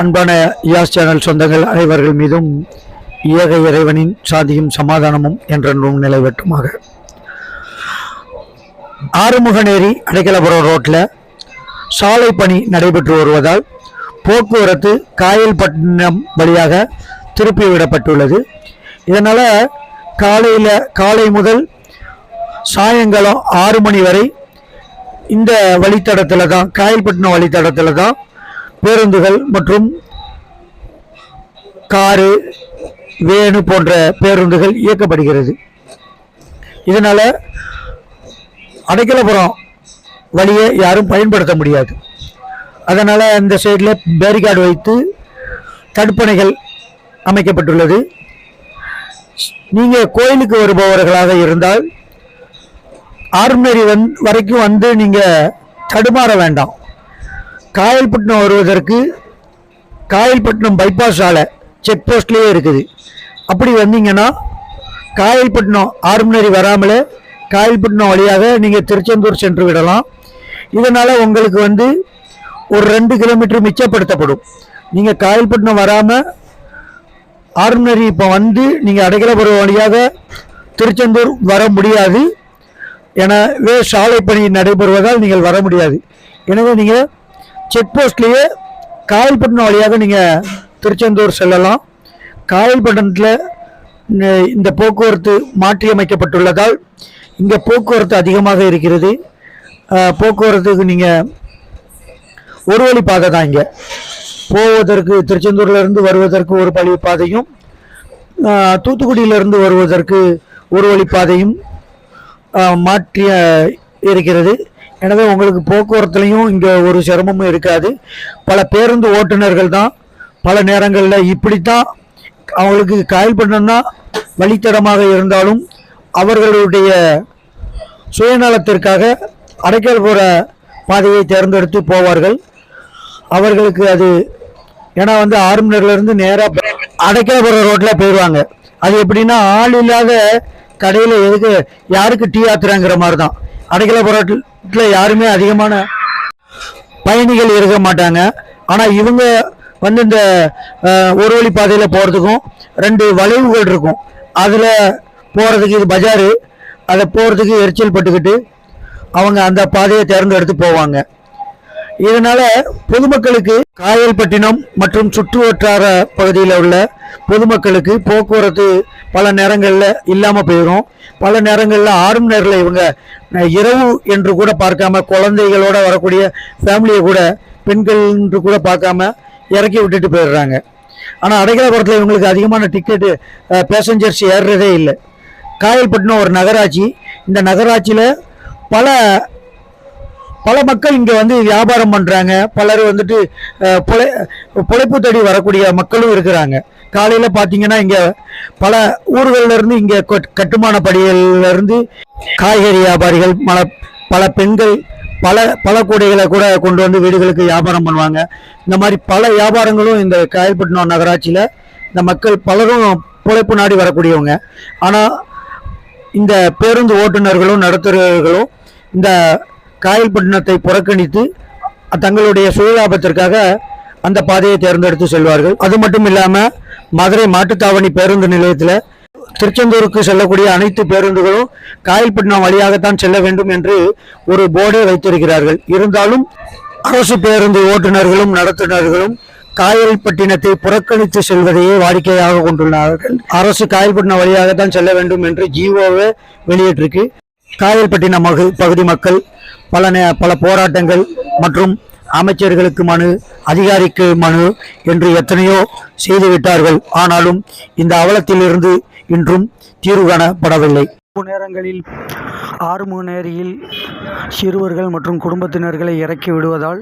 அன்பான யாஸ் சேனல் சொந்தங்கள் அனைவர்கள் மீதும் ஏக இறைவனின் சாந்தியும் சமாதானமும் என்றென்றும் நிலைவட்டுமாக. ஆறுமுகநேரி அடைக்கலபுரம் ரோட்டில் சாலை பணி நடைபெற்று வருவதால் போக்குவரத்து காயல்பட்டினம் வழியாக திருப்பி விடப்பட்டுள்ளது. இதனால் காலையில் காலை முதல் சாயங்காலம் ஆறு மணி வரை இந்த வழித்தடத்தில் தான் காயல்பட்டினம் வழித்தடத்தில் தான் பேருந்துகள் மற்றும் காரு வேனு போன்ற பேருந்துகள் இயக்கப்படுகிறது. இதனால் அடைக்கலபுரம் வழியை யாரும் பயன்படுத்த முடியாது. அதனால் அந்த சைடில் பேரிகார்டு வைத்து தடுப்பணைகள் அமைக்கப்பட்டுள்ளது. நீங்கள் கோயிலுக்கு வருபவர்களாக இருந்தால் ஆர்மேரி வந் வரைக்கும் வந்து நீங்கள் தடுமாற வேண்டாம். காயல்பட்டினம் வருவதற்கு காயல்பட்டினம் பைபாஸ் சாலை செக் போஸ்ட்லேயே இருக்குது. அப்படி வந்தீங்கன்னா காயல்பட்டினம் ஆர்மினரி வராமலே காயல்பட்டினம் வழியாக நீங்கள் திருச்செந்தூர் சென்று விடலாம். இதனால் உங்களுக்கு வந்து ஒரு ரெண்டு கிலோமீட்டர் மிச்சப்படுத்தப்படும். நீங்கள் காயல்பட்டினம் வராமல் ஆர்மினரி இப்போ வந்து நீங்கள் அடைக்கலபுரம் வழியாக திருச்செந்தூர் வர முடியாது. எனவே சாலை பணி நடைபெறுவதால் நீங்கள் வர முடியாது. எனவே நீங்கள் செக் போஸ்ட்லேயே காயல்பட்டினம் வழியாக நீங்கள் திருச்செந்தூர் செல்லலாம். காயல்பட்டினத்தில் இந்த- இந்த போக்குவரத்து மாற்றியமைக்கப்பட்டுள்ளதால் இங்கே போக்குவரத்து அதிகமாக இருக்கிறது. போக்குவரத்துக்கு நீங்கள் ஒரு வழி பாதை தான் இங்கே. போவதற்கு திருச்செந்தூர்லேருந்து வருவதற்கு ஒரு வழி பாதையும் அஹ், தூத்துக்குடியிலிருந்து வருவதற்கு ஒரு வழி பாதையும் மாற்றிய இருக்கிறது. எனவே உங்களுக்கு போக்குவரத்துலேயும் இங்கே ஒரு சிரமமும் இருக்காது. பல பேருந்து ஓட்டுநர்கள் தான். பல நேரங்களில் இப்படித்தான் அவங்களுக்கு காயல் தான் வழித்தடமாக இருந்தாலும் அவர்களுடைய சுயநலத்திற்காக அடைக்கல் போகிற பாதையை தேர்ந்தெடுத்து போவார்கள். அவர்களுக்கு அது ஏன்னா வந்து ஆர்மினர்லேருந்து நேராக அடைக்கலபுர ரோட்டில் போயிடுவாங்க அது எப்படின்னா ஆள் இல்லாத கடையில் எதுக்கு யாருக்கு டீ ஆத்துறாங்கிற மாதிரி தான் வீட்டில் யாருமே அதிகமான பயணிகள் இருக்க மாட்டாங்க. ஆனால் இவங்க வந்து இந்த ஒரு வழி பாதையில் போகிறதுக்கும் ரெண்டு வளைவுகள் இருக்கும். அதில் போகிறதுக்கு இது பஜாரு அதை போகிறதுக்கு எரிச்சல் பட்டுக்கிட்டு அவங்க அந்த பாதையை தேர்ந்தெடுத்து போவாங்க. இதனால் பொதுமக்களுக்கு காயல்பட்டினம் மற்றும் சுற்று வட்டார பகுதியில் உள்ள பொதுமக்களுக்கு போக்குவரத்து பல நேரங்களில் இல்லாமல் போயிடும் பல நேரங்களில் ஆறும் நேரில் இவங்க இரவு என்று கூட பார்க்காம குழந்தைகளோட வரக்கூடிய ஃபேமிலியை கூட பெண்கள் என்று கூட பார்க்காம இறக்கி விட்டுட்டு போயிடுறாங்க. ஆனால் அடைக்கலபுரத்தில் இவங்களுக்கு அதிகமான டிக்கெட்டு பேசஞ்சர்ஸ் ஏறுறதே இல்லை. காயல்பட்டினம் ஒரு நகராட்சி. இந்த நகராட்சியில் பல பல மக்கள் இங்கே வந்து வியாபாரம் பண்ணுறாங்க பலர் வந்துட்டு புழை பொழை பொழைப்பு தேடி வரக்கூடிய மக்களும் இருக்கிறாங்க. காலையில் பார்த்தீங்கன்னா இங்கே பல ஊர்களிலிருந்து இங்கே கட்டுமான படிகளிலிருந்து காய்கறி வியாபாரிகள் பல பல பெண்கள் பல பல கூடைகளை கூட கொண்டு வந்து வீடுகளுக்கு வியாபாரம் பண்ணுவாங்க. இந்த மாதிரி பல வியாபாரங்களும் இந்த காயல்பட்டினம் நகராட்சியில் இந்த மக்கள் பலரும் புழைப்பு நாடி வரக்கூடியவங்க. ஆனால் இந்த பேருந்து ஓட்டுநர்களும் நடத்துகிறவர்களும் இந்த காயல்பட்டினத்தை புறக்கணித்து தங்களுடைய சுயலாபத்திற்காக அந்த பாதையை தேர்ந்தெடுத்து செல்வார்கள். அது மட்டும் இல்லாமல் மதுரை மாட்டுத்தாவணி பேருந்து நிலையத்தில் திருச்செந்தூருக்கு செல்லக்கூடிய அனைத்து பேருந்துகளும் காயல்பட்டினம் வழியாகத்தான் செல்ல வேண்டும் என்று ஒரு போர்டே வைத்திருக்கிறார்கள். இருந்தாலும் அரசு பேருந்து ஓட்டுநர்களும் நடத்துனர்களும் காயல்பட்டினத்தை புறக்கணித்து செல்வதையே வாடிக்கையாக கொண்டுள்ளார்கள். அரசு காயல்பட்டினம் வழியாகத்தான் செல்ல வேண்டும் என்று ஜிஓவே வெளியிட்டிருக்கு. காயல்பட்டினம் மகு பகுதி மக்கள் பல பல போராட்டங்கள் மற்றும் அமைச்சர்களுக்கு மனு அதிகாரிக்கு மனு என்று எத்தனையோ செய்துவிட்டார்கள் ஆனாலும் இந்த அவலத்திலிருந்து இன்றும் தீர்வு காணப்படவில்லை. நேரங்களில் ஆறுமுகநேரியில் சிறுவர்கள் மற்றும் குடும்பத்தினர்களை இறக்கி விடுவதால்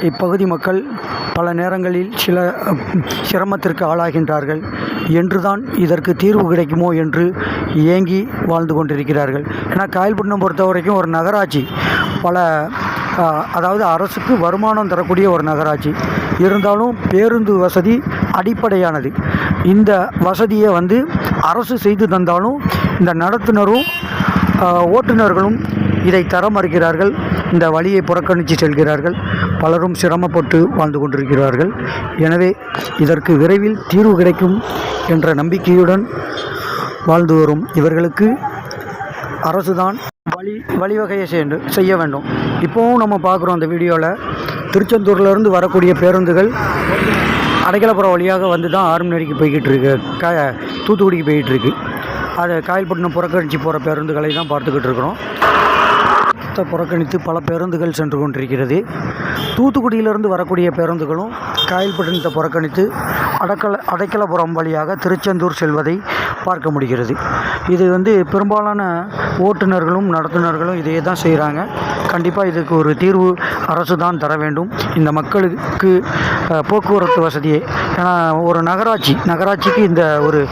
இப்பகுதி மக்கள் பல நேரங்களில் சில சிரமத்திற்கு ஆளாகின்றார்கள். என்றுதான் இதற்கு தீர்வு கிடைக்குமோ என்று ஏங்கி வாழ்ந்து கொண்டிருக்கிறார்கள். ஏன்னா காயல்பட்டினம் பொறுத்த வரைக்கும் ஒரு நகராட்சி. பல அதாவது அரசுக்கு வருமானம் தரக்கூடிய ஒரு நகராட்சி. இருந்தாலும் பேருந்து வசதி அடிப்படையானது. இந்த வசதியை வந்து அரசு செய்து தந்தாலும் இந்த நடத்துனரும் ஓட்டுநர்களும் இதை தர மறுக்கிறார்கள். இந்த வழியை புறக்கணித்து செல்கிறார்கள். பலரும் சிரமப்பட்டு வாழ்ந்து கொண்டிருக்கிறார்கள். எனவே இதற்கு விரைவில் தீர்வு கிடைக்கும் என்ற நம்பிக்கையுடன் வாழ்ந்து வரும் இவர்களுக்கு அரசுதான் வழி வழிவகையை செய்ய செய்ய வேண்டும். இப்போவும் நம்ம பார்க்குறோம் அந்த வீடியோவில் திருச்செந்தூர்லேருந்து வரக்கூடிய பேருந்துகள் அடைக்கலப்புறம் வழியாக வந்து தான் ஆறுமணிக்கு போய்கிட்டு இருக்கு. க தூத்துக்குடிக்கு போய்கிட்டு இருக்கு. அதை காயல்பட்டினம் புறக்கணித்து போகிற பேருந்துகளை தான் பார்த்துக்கிட்டு இருக்கிறோம். புறக்கணித்து பல பேருந்துகள் சென்று கொண்டிருக்கிறது. தூத்துக்குடியிலிருந்து வரக்கூடிய பேருந்துகளும் காயல்பட்டினத்தை புறக்கணித்து அடக்கல அடைக்கலபுரம் வழியாக திருச்செந்தூர் செல்வதை பார்க்க முடிகிறது. இது வந்து பெரும்பாலான ஓட்டுநர்களும் நடத்துனர்களும் இதையே தான் செய்கிறாங்க கண்டிப்பாக இதுக்கு ஒரு தீர்வு அரசு தான் தர வேண்டும். இந்த மக்களுக்கு போக்குவரத்து வசதியை ஏன்னா ஒரு நகராட்சி நகராட்சிக்கு இந்த ஒரு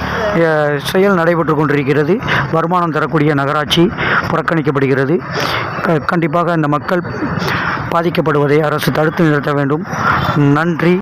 செயல் நடைபெற்று கொண்டிருக்கிறது. வருமானம் தரக்கூடிய நகராட்சி புறக்கணிக்கப்படுகிறது. க- கண்டிப்பாக இந்த மக்கள் பாதிக்கப்படுவதை அரசு தடுத்து நிறுத்த வேண்டும். நன்றி.